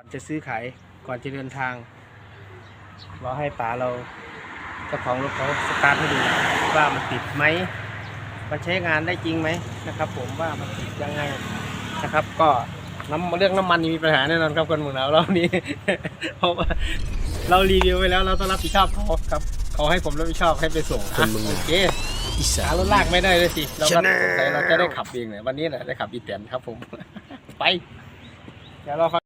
ก่อนจะซื้อขายก่อนจะเดินทางรอให้ป๋าเราเจ้าของรถเขาสตาร์ทให้ดูว่ามันติดไหมมันใช้งานได้จริงไหมนะครับ ผมว่ามันติดยังไงนะครับ ก็น้ำเรื่องน้ำมันนี่มีปัญหาแน่นอนครับคนเมืองเราเรานี้ เพราะว่าเรารีวิวไปแล้วเราต้องรับผิดชอบเขาครับเขาให้ผมรับผิดชอบให้ไปส่งคนเมืองอะโอเคอีสาหานรถลากไม่ได้เลยสิเราก็ Chanel สงสัยเราจะได้ขับเองเนี่ยวันนี้แหละได้ขับอีแตนครับผม ไปเดี๋ยวเราค่อ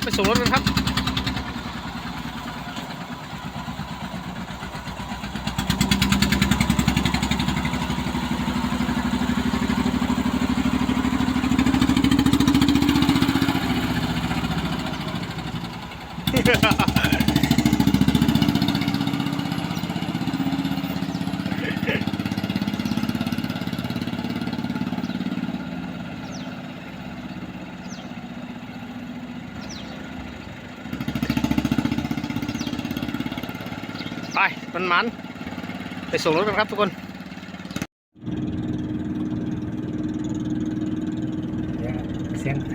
ครับไปส่งรถกันครับ ไป มันมันไปส่งรถกันครับทุกคนเสียงแต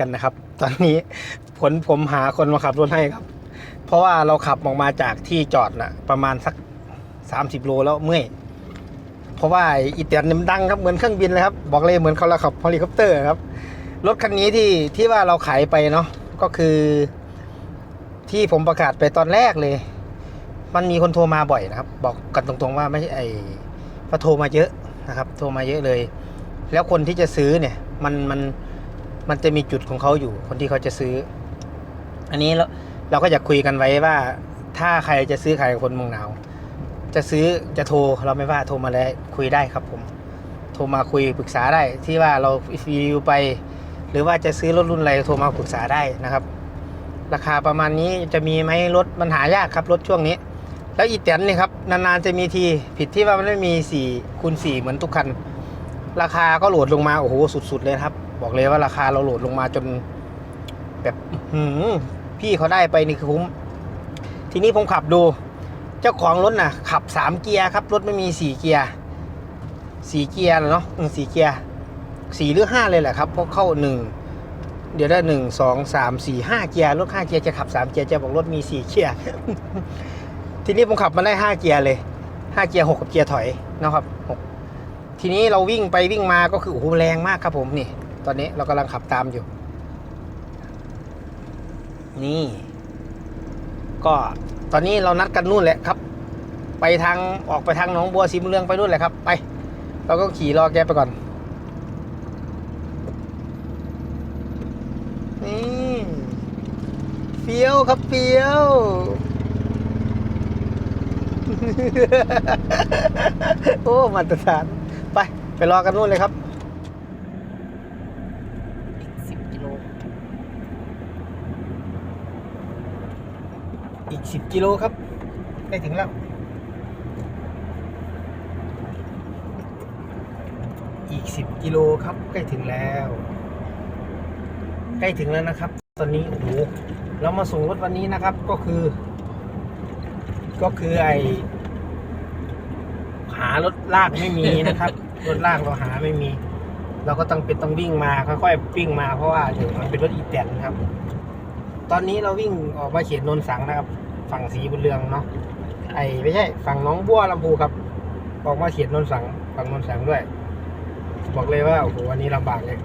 กันนะครับ ตอนนี้ผลผมหาคนมาขับรถให้ครับ เพราะว่าเราขับออกมาจากที่จอดน่ะ ประมาณสัก 30 โลแล้วเมื่อยเพราะว่าไอ้อีเตียนนี่มันดังครับเหมือนเครื่องบินเลยครับ บอกเลยเหมือนเขาเราขับเฮลิคอปเตอร์ครับรถคันนี้ที่ที่ว่าเราขายไปเนาะก็คือ ที่ผมประกาศไปตอนแรกเลย มันมีคนโทรมาบ่อยนะครับ บอกกันตรงๆว่าไม่ใช่ไอ้พอโทรมาเยอะนะครับ โทรมาเยอะเลย แล้วคนที่จะซื้อเนี่ย มันมัน มันจะมีจุดของเขาอยู่ คนที่เขาจะซื้อ อันนี้เราเราก็อยากคุยกันไว้ว่า ถ้าใครจะซื้อขายคนเมืองหนาว จะซื้อจะโทรเราไม่ว่าโทรมาแล้วคุยได้ครับผม โทรมาคุยปรึกษาได้ที่ว่าเรารีวิวไป หรือว่าจะซื้อรถรุ่นอะไรโทรมาปรึกษาได้นะครับ ราคาประมาณนี้จะมีไหมรถมันหายากครับรถช่วงนี้ แล้วอีแตนนี่ครับนานๆจะมีทีผิดที่ว่ามันไม่มี4คูณ4เหมือนทุกคันราคาก็โหลดลงมาโอ้โหสุด ๆ เลยครับ บอกเลยว่าราคาเราโหลดลงมาจน แบบหือพี่เขาได้ไปนี่คือคุ้ม ทีนี้ผมขับดู เจ้าของรถน่ะ ขับสามเกียร์ครับ รถไม่มีสี่เกียร์สี่เกียร์เนาะสี่เกียร์สี่หรือห้าเลยแหละครับ เพราะเข้าหนึ่งเดี๋ยวได้หนึ่งสองสามสี่ห้าเกียร์รถห้าเกียร์จะขับสามเกียร์จะบอกรถมีสี่เกียร์ทีนี้ผมขับมาได้ห้าเกียร์เลยห้าเกียร์หกกับเกียร์ถอยนะครับหกทีนี้เราวิ่งไปวิ่งมาก็คือโอ้โหแรงมากครับผมนี่ ตอนนี้เรากำลังขับตามอยู่ นี่ ก็ตอนนี้เรานัดกันนู่นแหละครับ ไปทางออกไปทางหนองบัวสีมุมเรืองไปนู่นแหละครับ ไป เราก็ขี่รอแกไปก่อน นี่เฟี้ยวครับเฟี้ยวโอ้มาตรฐาน ไป ไปรอกันนู่นเลยครับ อีกสิบกิโล อีกสิบกิโลครับใกล้ถึงแล้ว อีกสิบกิโลครับ ใกล้ถึงแล้ว ใกล้ถึงแล้วนะครับ ตอนนี้โอ้โหเรามาส่งรถวันนี้นะครับก็คือ ก็คือไอหารถลากไม่มีนะครับ รถลากเราหาไม่มีเเราก็ต้องเป็นต้องวิ่งมาค่อยๆวิ่งมาเพราะว่าเดี๋ยวมันเป็นรถอีแตนครับ ตอนนี้เราวิ่งออกมาเขียนนนสังนะครับ ฝั่งสีบุญเรืองเนาะไอ้ไม่ใช่ ฝั่งหน้องบัวลำพูครับออกมาเขียนนนสังฝั่งนนสังด้วย บอกเลยว่าโอ้โหวันนี้ลำบากเลย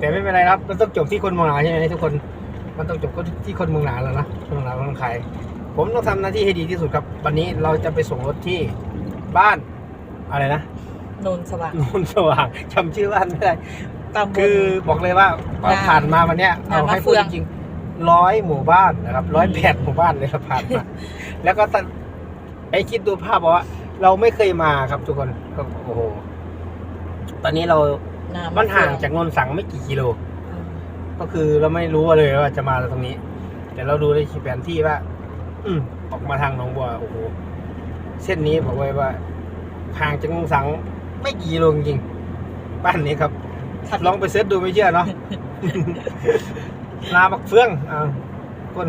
แต่ไม่เป็นไรครับ มันต้องจบที่คนเมืองหนาใช่ไหมทุกคน มันต้องจบที่คนเมืองหนาแล้วนะคนเมืองหนาคนขายผมต้องทำหน้าที่ให้ดีที่สุดครับ วันนี้เราจะไปส่งรถที่บ้านอะไรนะนนสว่างโนนสว่างจำชื่อบ้านไม่ได้ตำบลคือบอกเลยว่าด่านผ่านมาวันเนี้ยด่านเอาให้มะเฟืพูดอจงริงๆ ร้อยหมู่บ้านนะครับร้อยแปดหมู่บ้านเลยครับผ่านมาแล้วก็ตั้งไอ้คิดดูภาพบอกว่า เราไม่เคยมาครับทุกคนก็โอ้โหตอนนี้เราน้ำมันห่างจากนนสังไม่กี่กิโล ก็คือเราไม่รู้เลยว่าจะมาตรงนี้ แต่เราดูในแผนที่ว่า อืมออกมาทางหนองบัวโอ้โหเส้นนี้บอกไว้ว่าห่างจากนนสังไม่กี่กิโลจริงๆบ้านนี้ครับลองไปเสิร์ชดูไม่เชื่อเนาะ นาบักเฟืองอ่าคน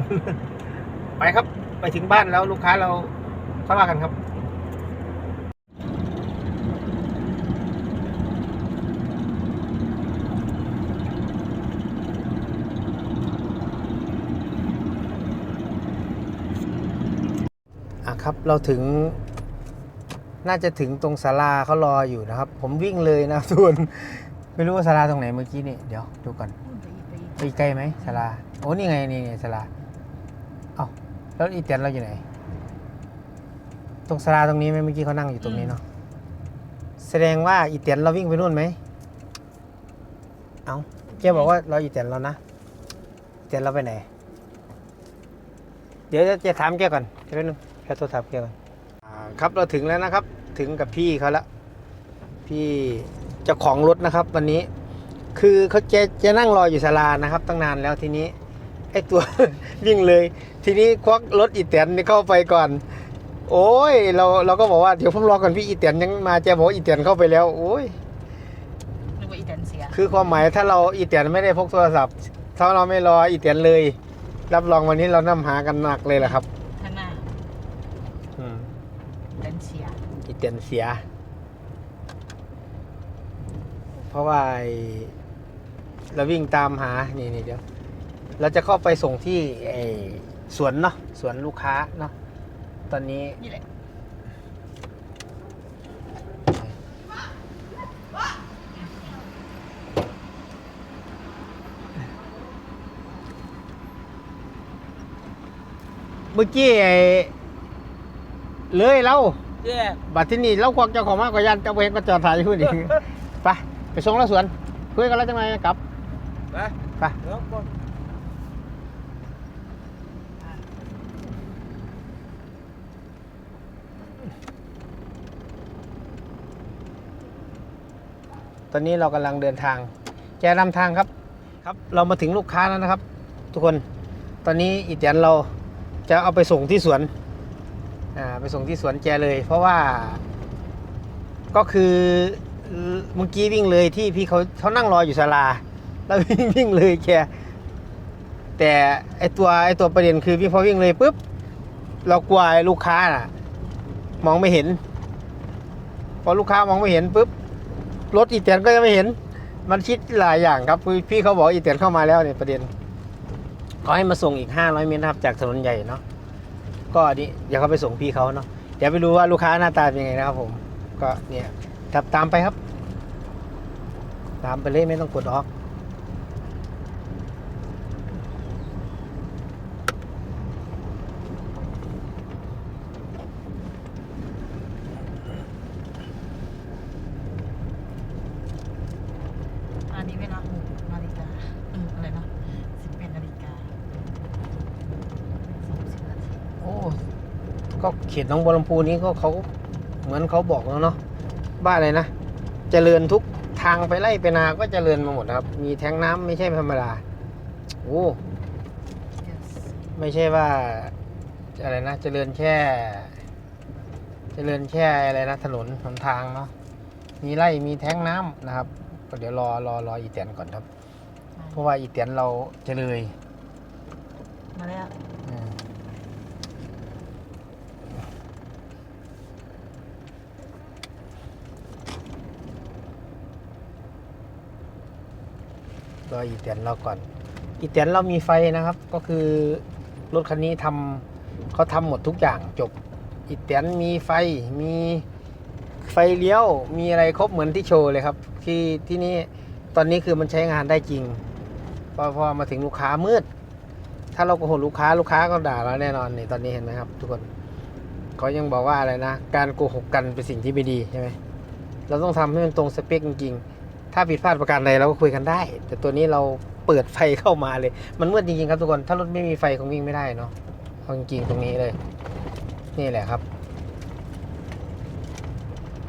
ไปครับ ไปถึงบ้านแล้วลูกค้าเราเข้าว่ากันครับอะครับเราถึงน่าจะถึงตรงศาลาเขารออยู่นะครับ ผมวิ่งเลยนะทุกคนไม่รู้ว่าศาลาตรงไหนเมื่อกี้นี่ เดี๋ยวดูก่อน ไปไกลไหมศาลาโอ้นี่ไงนี่นี่ศาลาเอ้าแล้วอีเตียนเราอยู่ไหน ตรงศาลาตรงนี้ไหมเมื่อกี้เขานั่งอยู่ตรงนี้เนาะแสดงว่าอีเตียนเราวิ่งไปนู่นไหมเอ้าแกบอกว่าเราอีเตียนเรานะอีเตียนเราไปไหน เดี๋ยวจะถามแกก่อนจะไปนึงแค่โทรศัพท์แกก่อนอ่าครับเราถึงแล้วนะครับ ถึงกับพี่เขาแล้วพี่เจ้าของรถนะครับ วันนี้ คือเขาจะจะนั่งรออยู่ศาลานะครับ ตั้งนานแล้วทีนี้ไอ้ตัว วิ่งเลย ทีนี้ควักรถอีแตนนี่เข้าไปก่อน โอ้ย เราเราก็บอกว่าเดี๋ยวผมรอก่อนพี่อีแตนยังมาแจบอกว่าอีแตนเข้าไปแล้ว โอ้ยนึกว่าอีแตนเสียคือความหมายถ้าเราอีแตนไม่ได้พกโทรศัพท์ ถ้าเราไม่รออีแตนเลย รับรองวันนี้เรานำหากันหนักเลยแหละครับข้างหน้าอืมแตนเสียอีเตียนเสีย เพราะว่าไอ้ เราวิ่งตามหา นี่นี่เดี๋ยว เราจะเข้าไปส่งที่ไอ้สวนเนาะ สวนลูกค้าเนาะ ตอนนี้ นี่แหละ เมื่อกี้ไอ้เลยเราเพื่อบัดที่นี่เราควักเจ้าของมากกว่ายันเจ้าเวงก็จอดถ่ายอยู่นี่ ไปไปส่งแล้วสวน คุยกันแล้วจังไงกลับ ไปไปเดี๋ยวก่อนตอนนี้เรากำลังเดินทาง แกนำทางครับ ครับ เรามาถึงลูกค้าแล้วนะครับ ทุกคน ตอนนี้อีแตนเราจะเอาไปส่งที่สวน อ่า ไปส่งที่สวนแกเลย เพราะว่า ก็คือเมื่อกี้วิ่งเลยที่พี่เขาเขานั่งรออยู่ศาลา แล้ววิ่งวิ่งเลยแกแต่ไอตัวไอตัวประเด็นคือพี่งพอวิ่งเลยปุ๊บเรากลัวลูกค้าน่ะ มองไม่เห็น พอลูกค้ามองไม่เห็นปุ๊บรถอีเตียนก็ยังไม่เห็น มันคิดหลายอย่างครับคือพี่เขาบอกอีเตียนเข้ามาแล้วเนี่ยประเด็นเขาให้มาส่งอีก500เมตรนะครับจากถนนใหญ่เนาะก็นี่เดี๋ยวเขาไปส่งพี่เขาเนาะเดี๋ยวไปดูว่าลูกค้าหน้าตาเป็นยังไงนะครับ ผม ก็เนี่ยตับตามไปครับ ตามไปเลยไม่ต้องกดออก อันนี้เวลาหกนาฬิกาเอออะไรนะสิบเอ็ดนาฬิกาสามสิบนาที โอ้ ก็เขตหน้องบัวลำพูนี้ก็เขาเหมือนเขาบอกแล้วเนาะบ้านอะไรนะเจริญทุกทางไปไล่ไปนาก็เจริญมาหมดนะครับ มีแท้งน้ำไม่ใช่ธรรมดาโอ้ yes ไม่ใช่ว่าอะไรนะ เจริญแค่ เจริญแค่อะไรนะถนนหนทางเนาะมีไร่มีแท้งน้ำนะครับก็เดี๋ยวรอรอรออีเตียนก่อนครับ เพราะว่าอีเตียนเราเจริญมาแล้ว อืมรออีแตนเราก่อน อีแตนเรามีไฟนะครับ ก็คือรถคันนี้ทำเขาทำหมดทุกอย่างจบอีแตนมีไฟมีไฟเลี้ยวมีอะไรครบเหมือนที่โชว์เลยครับที่ที่นี่ตอนนี้คือมันใช้งานได้จริงพอพอมาถึงลูกค้ามืด ถ้าเราโกหกลูกค้าลูกค้าก็ด่าเราแน่นอนนี่ตอนนี้เห็นไหมครับ ทุกคนเขายังบอกว่าอะไรนะ การโกหกกันเป็นสิ่งที่ไม่ดีใช่ไหมเราต้องทำให้มันตรงสเปคจริงๆ ถ้าผิดพลาดประการใดเราก็คุยกันได้ แต่ตัวนี้เราเปิดไฟเข้ามาเลย มันมืดจริงๆครับทุกคน ถ้ารถไม่มีไฟคงวิ่งไม่ได้เนาะเอาจริงๆตรงนี้เลย นี่แหละครับ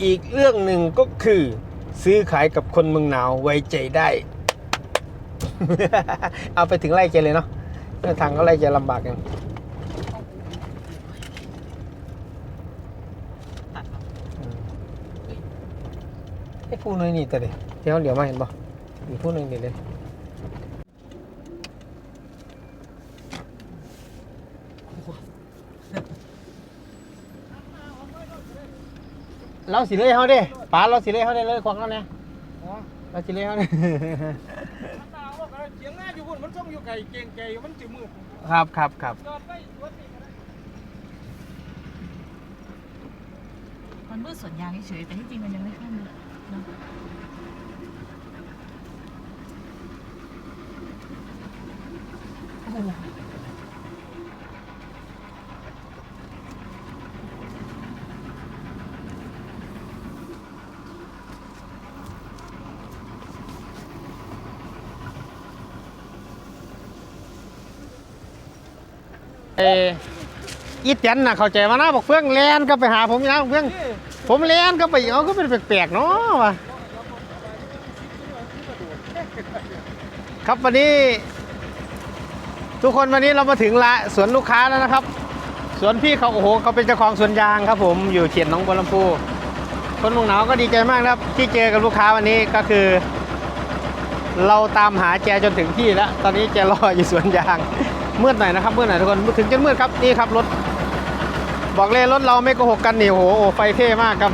อีกเรื่องหนึ่งก็คือ ซื้อขายกับคนเมืองหนาวไว้ใจได้ เอาไปถึงไล่แกเลยเนาะเดินทางก็ไล่แกลำบากยังตัดครับไอ้ผู้นึงนี่แต่เดี๋ย วเดี๋ยวเดี๋ยวมาเห็นบ่มีผู้หนึงเดี๋ยวเลยเราสิเลยเขาเด้ป๋าเราสิเลยเขาได้เลยขวางเขาเนี่ยเราสิเลยเขาเนี่ยเสียงหน้าอยู่บนมันส่งอยู่ไกลเก่งไกลมันจืมืดครับครับครับจอดไปรถนี่ก็ได้มันมืดสวนยางเฉยๆแต่ที่จริงมันยังไม่ค่อยมืดเนอะ โอ้โหเอออีเตียนน่ะเข้าใจมานะบอกเฟื่องแลนก็ไปหาผมนะบอกเฟื่องผมแลนก็ไปเอาก็เป็นแปลกๆเนาะว่ะครับวันนี้ ทุกคนวันนี้เรามาถึงละสวนลูกค้าแล้วนะครับ สวนพี่เขาโอ้โหเขาเป็นเจ้าของสวนยางครับ ผมอยู่เขียนหนองบัวลำพูคนเมืองหนาวก็ดีใจมากนะครับ ที่เจอกับลูกค้าวันนี้ก็คือ เราตามหาแกจนถึงที่แล้ว ตอนนี้แกรออยู่สวนยางมืดหน่อยนะครับมืดหน่อยทุกคนถึงจะมืดครับนี่ครับรถ บอกเลยรถเราไม่โกหกกันนี่โอ้โหไฟเท่มากครับ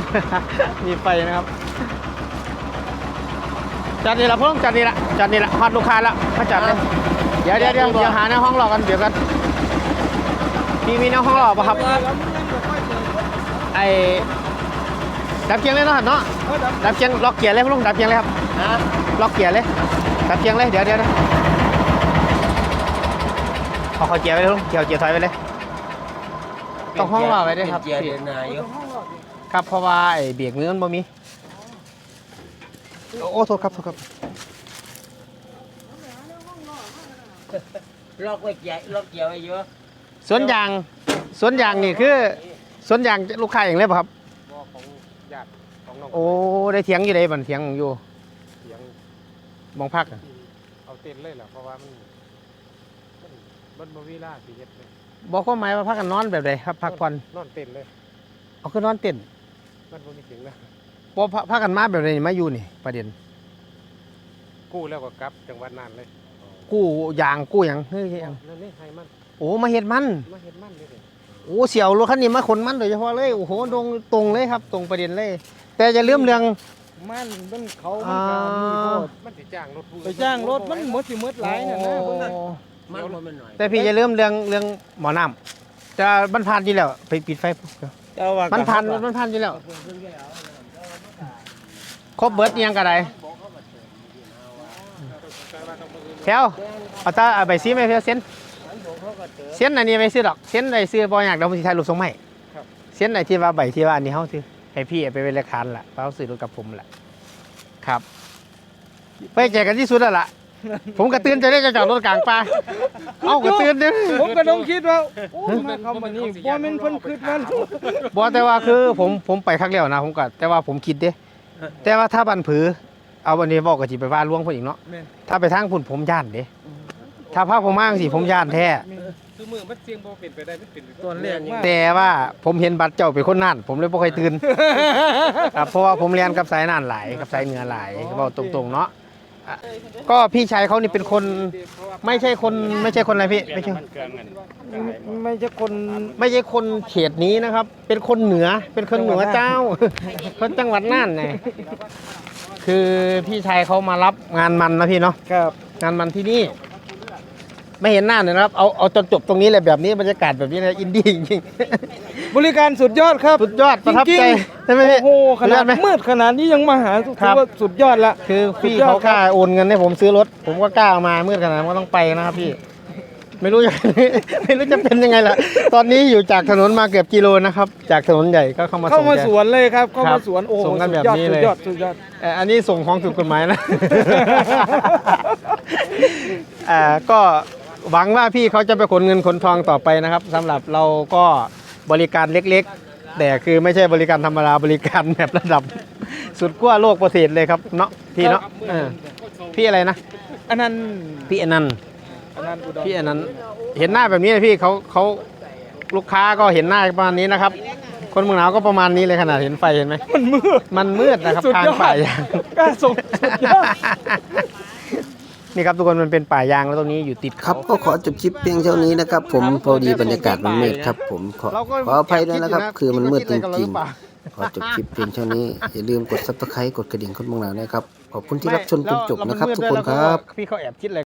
มีไฟนะครับจัดนี่ละพ่อจัดนี่ละจัดนี่ละฮอดลูกค้าละมาจัดเลย เดี๋ยวเดี๋ยวเดี๋ยวเดี๋ยวหาในห้องรอกันเดี๋ยวกันมีมีในห้องรอปะครับแล้วมันยังบ่ค่อยเจอรถไอ้ดับเกียงเลยเนาะเนาะเออดับดับเกียงล็อกเกียร์เลยพ่อลุงดับเกียงเลยครับนะล็อกเกียร์เลยดับเกียงเลยเดี๋ยวเดี๋ยวเดี๋ยวเอาเขาเกียร์ไปเลยลุงเกียร์เกียร์ถอยไปเลยต้องห้องรอไว้ด้วยครับเกียร์เดินหนาอยู่ครับเพราะว่าไอ้เบรกมือมันบ่มีโอ้โทษครับโทษครับ ล็อกไว้เกียร์ล็อกเกียร์ไว้เยอะสวนยางสวนยางนี่คือสวนยางลูกค้าเองเลยป่ะครับ บ่ของญาติของน้องโอ้ได้เถียงอยู่ได้บันเถียงอยู่เสียงมองพักอะเอาเต้นเลยล่ะเพราะว่ามันมันมันบ่มีเวลาสิเฮ็ดเลยบอกความหมายว่าพักกันนอนแบบใดครับพักผ่อนนอนเต้นเลยเอาคือนอนเต้นมันบ่มีเสียงแล้วบ่พักพักกันมาแบบใดนี่มาอยู่นี่ประเด็นกู้แล้วก็กลับจังหวัดน่านเลย กู้ยางกู้หยังเฮ้ยหยังนั่นนี่ให้มันโอ้มาเฮ็ดมันมาเฮ็ดมันเลยเด้โอ้เสี่ยวรถคันนี้มาขนมันโดยเฉพาะเลยโอ้โหตรงตรงเลยครับ ตรงประเด็นเลย แต่จะเลื่อมเรื่อง มันมันเขาอ่ามันก็มีโทษมันสิจ้างรถผู้ไปจ้างรถมันหมดสิหมดหลายน่ะนะเพิ่นน่ะมันบ่แมันหน่อยแต่พี่จะเริ่มเรื่องเรื่องหมอน้ำจะมันผ่านอยู่แล้วไปปิดไฟปุ๊บแต่ว่ามันผ่านมันผ่านอยู่แล้วครบเบิร์ดอิหยังกระได แถวเอาตาเอาใบซีไหมเพื่อเซ็นเซ็นอันนี้ไม่ซื้อดอกเซ็นใดซื้อบ่อยากเดี๋ยวผมสิถ่ายรูปส่งมาให้เซ็นไหนที่ว่าใบที่ว่าอันนี้เฮาซื้อให้พี่เอาไปเป็นเลขาล่ะเพราะเขาซื้อรถกับผมแหละครับ ไปแจกกันที่สุดแล้วล่ะผมก็ตื่นใจได้จะจอดรถกลางป่าเอ้าก็ตื่นเด้อผมก็ต้องคิดว่าโอ้มาเขามานี่บ่แม่นเพิ่นคิดมันบอกแต่ว่าคือผมผมไปครั้งแล้วนะผมก็แต่ว่าผมคิดเด้แต่ว่าถ้าบันผือ เอาวันนี้บอกกับจีไปว่าล่วงเพิ่นอีกเนาะแม่น ถ้าไปทางพุ่นผมย่านเด้ถ้าพาผมมาจังสิผมย่านแท้คือมือมันเสียงบ่เป็นไปได้มันเป็นตอนแรกว่าแต่ว่าผมเห็นบัตรเจ้าเป็นคนน่าน ผมเลยบ่ค่อยตื่นครับเพราะว่าผมเรียนกับสายน่านหลายกับสายเหนือหลายเว้าตรงๆเนาะอะก็พี่ชายเขานี่เป็นคนไม่ใช่คนไม่ใช่คนอะไรพี่ไม่ใช่ ไม่ใช่คนไม่ใช่คนเขตนี้นะครับ เป็นคนเหนือ เป็นคนเหนือเจ้า คนจังหวัดน่านไง คือพี่ชายเขามารับงานมันนะพี่เนาะครับ งานมันที่นี่ ไม่เห็นหน้าเลยนะครับ เอาเอาจนจบตรงนี้เลยแบบนี้บรรยากาศแบบนี้นะอินดี้จริงบริการสุดยอดครับๆสุดยอดประทับจริงใจๆใช่ไหมพี่โอ้โหขนาดสุยอไหม มืดขนาดนี้ยังมาหาถือครับ ว่าสุดยอดละ คือพี่สุดยอดเขากล้าโอนเงินให้ผมซื้อรถ ผมก็กล้าเอามามืดขนาดนั้นก็ต้องไปนะครับพี่ ไม่รู้จะ ไม่รู้จะเป็นยังไงล่ะ ตอนนี้อยู่จากถนนมาเกือบกิโลนะครับ จากถนนใหญ่ก็เข้ามาเข้ามาส่งแกสวนเลยครับเข้าครัมาบสวนโอ้โหส่งกันสุแบดบยอดนี้สุเลดย ยอดสุดยอด เอ่ออันนี้ส่งของถูกกฎหมายนะอ่าก็หวังว่าพี่เขาจะไปขนเงินขนทองต่อไปนะครับสำหรับเราก็บริการเล็กๆ แต่คือไม่ใช่บริการธรรมดาบริการแบบระดับ สุดขั้วโลกประเทศเลยครับเนาะพี่เนาะเออพี่อะไรนะ อันนั้นพี่อนันต์อันนั้นอุดร พี่อนันต์เห็นหน้าแบบนี้นะพี่เขาเขาลูกค้าก็เห็นหน้าประมาณนี้นะครับ คนเมืองหนาวก็ประมาณนี้เลยขนาดเห็นไฟเห็นไหมมันมืดมันมืดนะครับสุดทางยอด ป่ายาง กล้าส่งสุดยอด นี่ครับทุกคนมันเป็นป่ายางแล้วตรงนี้อยู่ติดครัเขาบก็ขอจบคลิปเพียงเท่านี้นะครับ ผมพอดีบรรยากาศมันมืดครับ ผมขอเราก็ขออภัยด้วยนะครับ คือมันมืดจคิดอะไรกับเราริหงอเปล่าๆขอจบคลิปเพียงเท่านี้อย่าลืมกดซับสไครต์กดกระดิ่งคนมองหนานะครับขอบคุณที่รับชมจนจบนะครับ ทุกคนครับ พี่เขาแอบคิดอะไร